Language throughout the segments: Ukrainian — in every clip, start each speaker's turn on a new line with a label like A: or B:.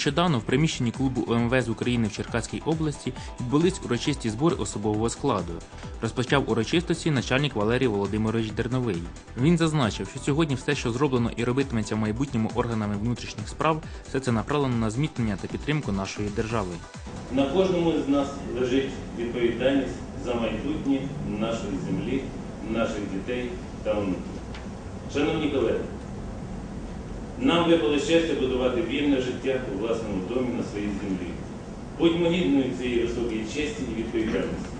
A: Нещодавно в приміщенні клубу ОМВ з України в Черкаській області відбулись урочисті збори особового складу. Розпочав урочистості начальник Валерій Володимирович Дерновий. Він зазначив, що сьогодні все, що зроблено і робитиметься в майбутньому органами внутрішніх справ, все це направлено на зміцнення та підтримку нашої держави.
B: На кожному з нас лежить відповідальність за майбутнє нашої землі, наших дітей та онуків. Шановні колеги, нам випало щастя будувати вільне життя у власному домі на своїй землі. Будьмо гідною цієї високої честі і відповідальності.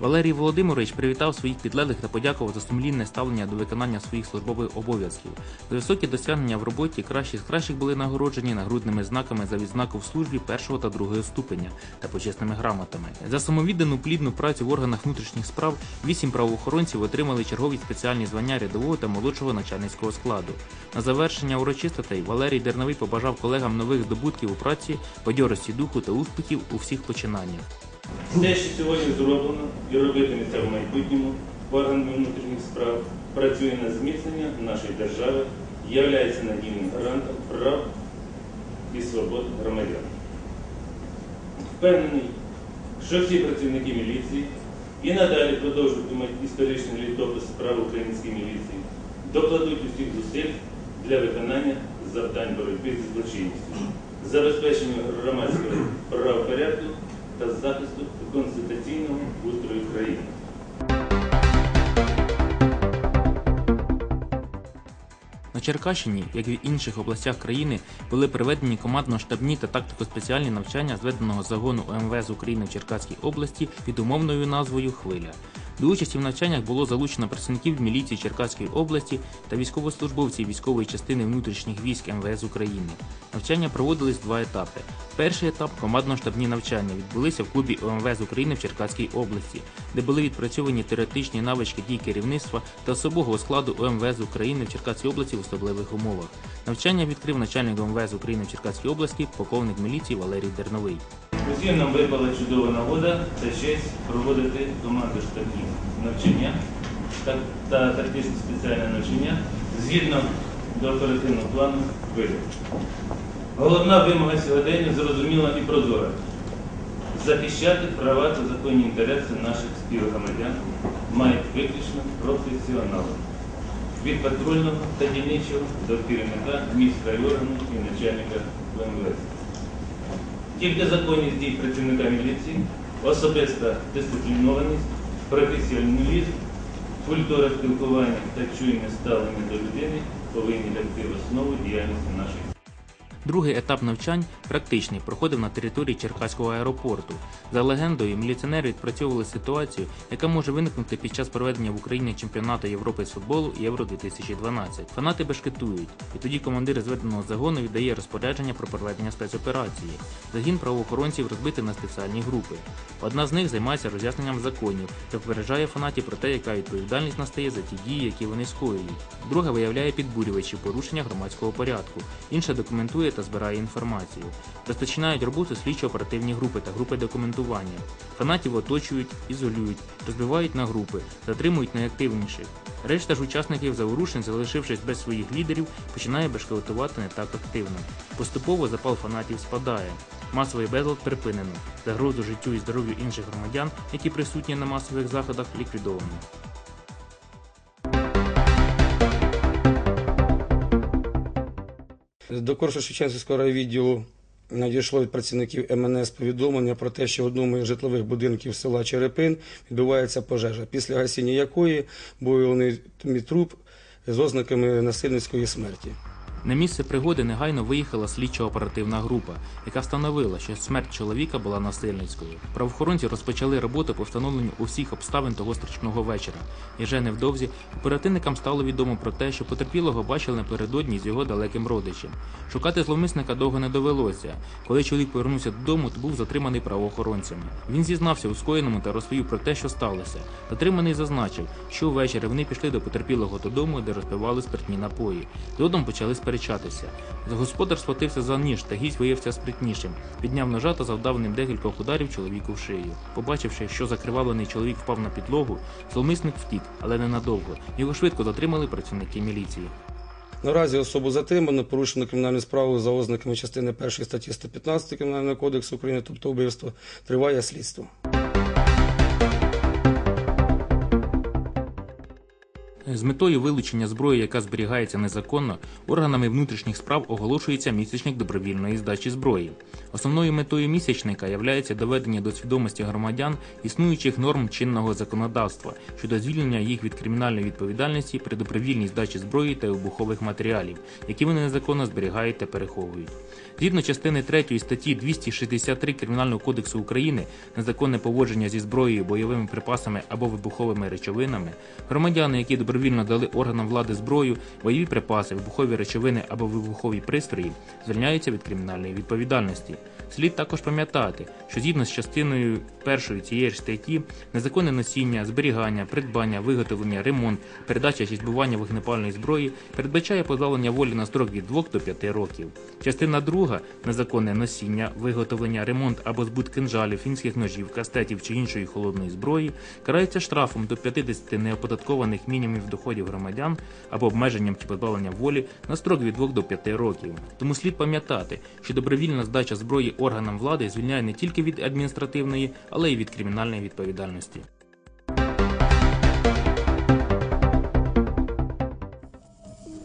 A: Валерій Володимирович привітав своїх підлеглих та подякував за сумлінне ставлення до виконання своїх службових обов'язків. За високі досягнення в роботі кращі з кращих були нагороджені нагрудними знаками за відзнаку в службі першого та другого ступеня та почесними грамотами. За самовіддану плідну працю в органах внутрішніх справ вісім правоохоронців отримали чергові спеціальні звання рядового та молодшого начальницького складу. На завершення урочистостей Валерій Дерновий побажав колегам нових здобутків у праці, бадьорості духу та успіхів у всіх починаннях.
B: Те, що сьогодні зроблено і робитиметься в майбутньому органами внутрішніх справ, працює на зміцнення нашої держави, являється надійним гарантом прав і свобод громадян. Впевнений, що всі працівники міліції і надалі продовжуватимуть історичний літопис справ української міліції, докладуть усіх зусиль для виконання завдань боротьби зі злочинністю, забезпечення громадського та захисту конституційного устрою країни.
A: На Черкащині, як і в інших областях країни, були проведені командно-штабні та тактико-спеціальні навчання зведеного загону ОМВС України в Черкаській області під умовною назвою Хвиля. До участі в навчаннях було залучено працівників міліції Черкаської області та військовослужбовців військової частини внутрішніх військ МВС України. Навчання проводились два етапи. Перший етап командно-штабні навчання відбулися в клубі ОМВ з України в Черкаській області, де були відпрацьовані теоретичні навички дій керівництва та особового складу ОМВ з України в Черкаській області в особливих умовах. Навчання відкрив начальник ОМВ з України в Черкаській області, полковник міліції Валерій Дерновий.
B: Усім нам випала чудова нагода та честь проводити команду штабні навчання та, та тактичне спеціальне навчання згідно до оперативного плану «Хвиля». Головна вимога сьогодення зрозуміла і прозора. Захищати права та законні інтереси наших співгромадян мають виключно професіонали. Від патрульного та дільничого до керівника міського органу і начальника ВМВС. Тільки законність дій працівника міліції, особиста дисциплінованість, професіоналізм, культура спілкування та чуйне ставлення до людини повинні лягти в основу діяльності нашої.
A: Другий етап навчань практичний проходив на території Черкаського аеропорту. За легендою, міліціонери відпрацьовували ситуацію, яка може виникнути під час проведення в Україні чемпіонату Європи з футболу Євро 2012. Фанати бешкетують, і тоді командир зведеного загону віддає розпорядження про проведення спецоперації. Загін правоохоронців розбитий на спеціальні групи. Одна з них займається роз'ясненням законів та попереджає фанатів про те, яка відповідальність настає за ті дії, які вони скоюють. Друга виявляє підбурювачі порушення громадського порядку. Інша документує та збирає інформацію. Розпочинають роботу слідчо-оперативні групи та групи документування. Фанатів оточують, ізолюють, розбивають на групи, затримують найактивніших. Решта ж учасників заворушень, залишившись без своїх лідерів, починає бешкетувати не так активно. Поступово запал фанатів спадає. Масовий безлад припинено. Загрозу життю і здоров'ю інших громадян, які присутні на масових заходах, ліквідовано.
C: До Корсо-Шевченківського райвідділу надійшло від працівників МНС повідомлення про те, що в одному із житлових будинків села Черепин відбувається пожежа, після гасіння якої був труп з ознаками насильницької смерті.
A: На місце пригоди негайно виїхала слідчо-оперативна група, яка встановила, що смерть чоловіка була насильницькою. Правоохоронці розпочали роботу по встановленню усіх обставин того страшного вечора. І вже невдовзі оперативникам стало відомо про те, що потерпілого бачили напередодні з його далеким родичем. Шукати зловмисника довго не довелося. Коли чоловік повернувся додому, то був затриманий правоохоронцями. Він зізнався у скоєному та розповів про те, що сталося. Затриманий зазначив, що ввечері вони пішли до потерпілого додому, де розпивали спиртні напої. Згодом почали сперечатися. Господар схватився за ніж, та гість виявився спритнішим. Підняв ножа та завдав ним декількох ударів чоловіку в шию. Побачивши, що закривавлений чоловік впав на підлогу, зловмисник втік, але ненадовго. Його швидко затримали працівники міліції.
C: Наразі особу затримано, порушено кримінальну справу за ознаками частини 1 статті 115 Кримінального кодексу України, тобто вбивство, триває слідство.
A: З метою вилучення зброї, яка зберігається незаконно, органами внутрішніх справ оголошується місячник добровільної здачі зброї. Основною метою місячника являється доведення до свідомості громадян існуючих норм чинного законодавства щодо звільнення їх від кримінальної відповідальності при добровільній здачі зброї та вибухових матеріалів, які вони незаконно зберігають та переховують. Згідно частини 3 статті 263 Кримінального кодексу України, незаконне поводження зі зброєю, бойовими припасами або вибуховими речовинами, громадяни, які добровільно дали органам влади зброю, бойові припаси, вибухові речовини або вибухові пристрої, звільняються від кримінальної відповідальності. Слід також пам'ятати, що згідно з частиною першої цієї ж статті, незаконне носіння, зберігання, придбання, виготовлення, ремонт, передача чи збування вогнепальної зброї передбачає позбавлення волі на строк від 2 до 5 років. Частина друга незаконне носіння, виготовлення, ремонт або збут кинжалів, фінських ножів, кастетів чи іншої холодної зброї карається штрафом до 50 неоподаткованих мінімумів доходів громадян або обмеженням чи позбавленням волі на строк від 2 до 5 років. Тому слід пам'ятати, що добровільна здача зброї органам влади звільняє не тільки від адміністративної, але й від кримінальної відповідальності.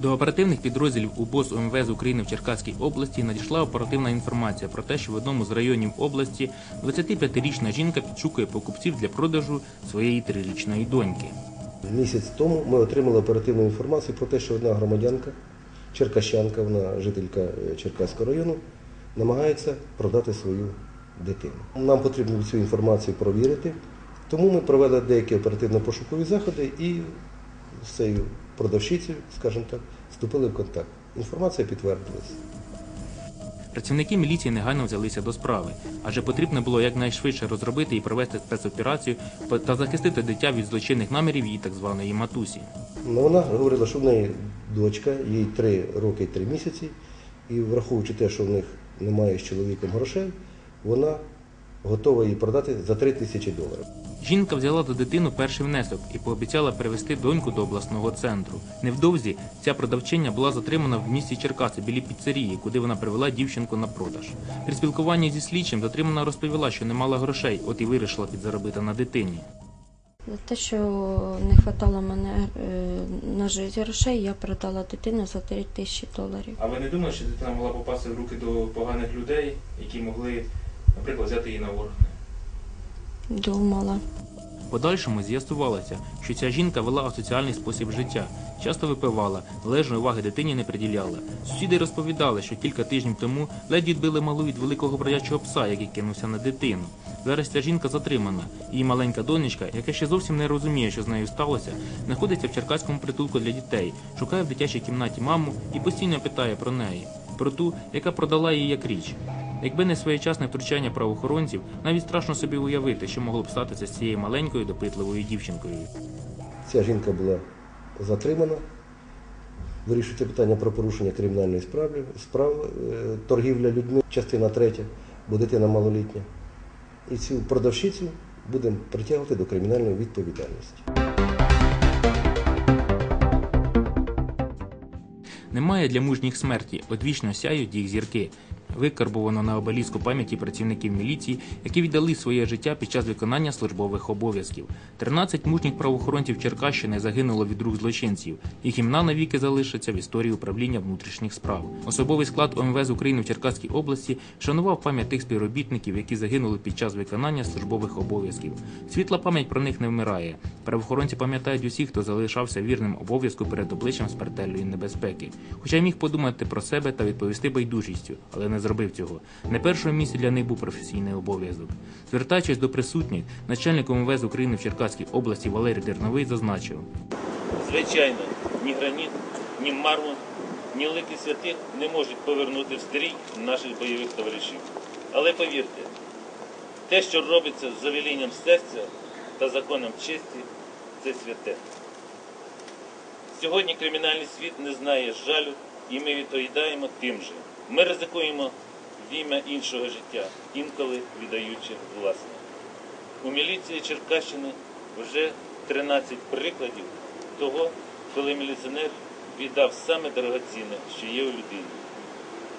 A: До оперативних підрозділів УБОС УМВС України в Черкаській області надійшла оперативна інформація про те, що в одному з районів області 25-річна жінка підшукує покупців для продажу своєї трирічної доньки.
D: Місяць тому ми отримали оперативну інформацію про те, що одна громадянка, черкащанка, вона жителька е, Черкаського району, намагається продати свою дитину. Нам потрібно цю інформацію провірити, тому ми провели деякі оперативно-пошукові заходи і з цією продавщицею, скажімо так, вступили в контакт. Інформація підтвердилась.
A: Працівники міліції негайно взялися до справи, адже потрібно було якнайшвидше розробити і провести спецоперацію та захистити дитя від злочинних намірів її так званої матусі.
D: Ну, вона говорила, що в неї дочка, їй 3 роки і 3 місяці, і враховуючи те, що в них немає з чоловіком грошей, вона готова її продати за 3 тисячі доларів.
A: Жінка взяла до дитину перший внесок і пообіцяла привезти доньку до обласного центру. Невдовзі ця продавчиня була затримана в місті Черкаси біля піцерії, куди вона привела дівчинку на продаж. При спілкуванні зі слідчим затримана розповіла, що не мала грошей, от і вирішила підзаробити на дитині.
E: За те, що не вистачало мене е, на життя грошей, я продала дитину за 3 тисячі доларів.
A: А ви не думали, що дитина могла попасти в руки до поганих людей, які могли, наприклад, взяти її на органи?
E: Думала.
A: Подальшому з'ясувалося, що ця жінка вела асоціальний спосіб життя, часто випивала, належної уваги дитині не приділяла. Сусіди розповідали, що кілька тижнів тому ледь відбили малу від великого бродячого пса, який кинувся на дитину. Зараз ця жінка затримана. Її маленька донечка, яка ще зовсім не розуміє, що з нею сталося, знаходиться в черкаському притулку для дітей, шукає в дитячій кімнаті маму і постійно питає про неї, про ту, яка продала її як річ. Якби не своєчасне втручання правоохоронців, навіть страшно собі уявити, що могло б статися з цією маленькою допитливою дівчинкою.
D: Ця жінка була затримана. Вирішується питання про порушення кримінальної справи, справ, е, торгівля людьми, частина третя, бо дитина малолітня. І цю продавщицю будемо притягувати до кримінальної відповідальності.
A: Немає для мужніх смерті, одвічно сяють їх зірки. Викарбовано на обеліску пам'яті працівників міліції, які віддали своє життя під час виконання службових обов'язків. 13 мужніх правоохоронців Черкащини загинуло від рук злочинців. Їх імена навіки залишаться в історії управління внутрішніх справ. Особовий склад ОМВС України в Черкаській області шанував пам'ять тих співробітників, які загинули під час виконання службових обов'язків. Світла пам'ять про них не вмирає. Правоохоронці пам'ятають усіх, хто залишався вірним обов'язку перед обличчям смертельної небезпеки. Хоча міг подумати про себе та відповісти байдужістю, але не зробив цього. Не першому місці для них був професійний обов'язок. Звертаючись до присутніх, начальник МВС України в Черкаській області Валерій Дерновий зазначив.
B: Звичайно, ні граніт, ні мармур, ні лики святих не можуть повернути в стрій наших бойових товаришів. Але повірте, те, що робиться з завелінням серця та законом честі, це святе. Сьогодні кримінальний світ не знає жалю, і ми відповідаємо тим же. Ми ризикуємо в ім'я іншого життя, інколи віддаючи власне. У міліції Черкащини вже 13 прикладів того, коли міліціонер віддав саме дорогоцінне, що є у людині.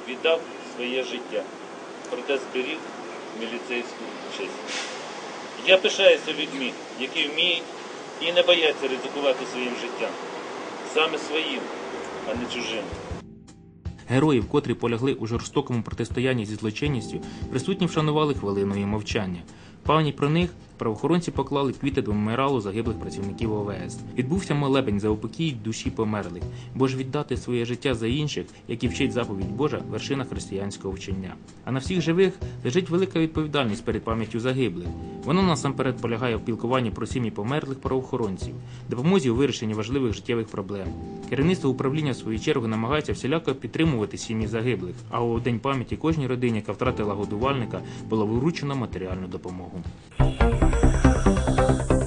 B: Віддав своє життя, проте зберіг міліцейську честь. Я пишаюся людьми, які вміють і не бояться ризикувати своїм життям. Саме своїм, а не чужим.
A: Героїв, котрі полягли у жорстокому протистоянні зі злочинністю, присутні вшанували хвилиною мовчання. Пам'ять про них правоохоронці поклали квіти до меморіалу загиблих працівників ОВС. Відбувся молебень за упокій душі померлих, бо ж віддати своє життя за інших, які вчить заповідь Божа, вершина християнського вчення. А на всіх живих лежить велика відповідальність перед пам'яттю загиблих. Вона насамперед полягає в пілкуванні про сім'ї померлих правоохоронців, допомозі у вирішенні важливих життєвих проблем. Керівництво управління в свою чергу намагається всіляко підтримувати сім'ї загиблих. А у день пам'яті кожній родині, яка втратила годувальника, було вручено матеріальну допомогу. Thank.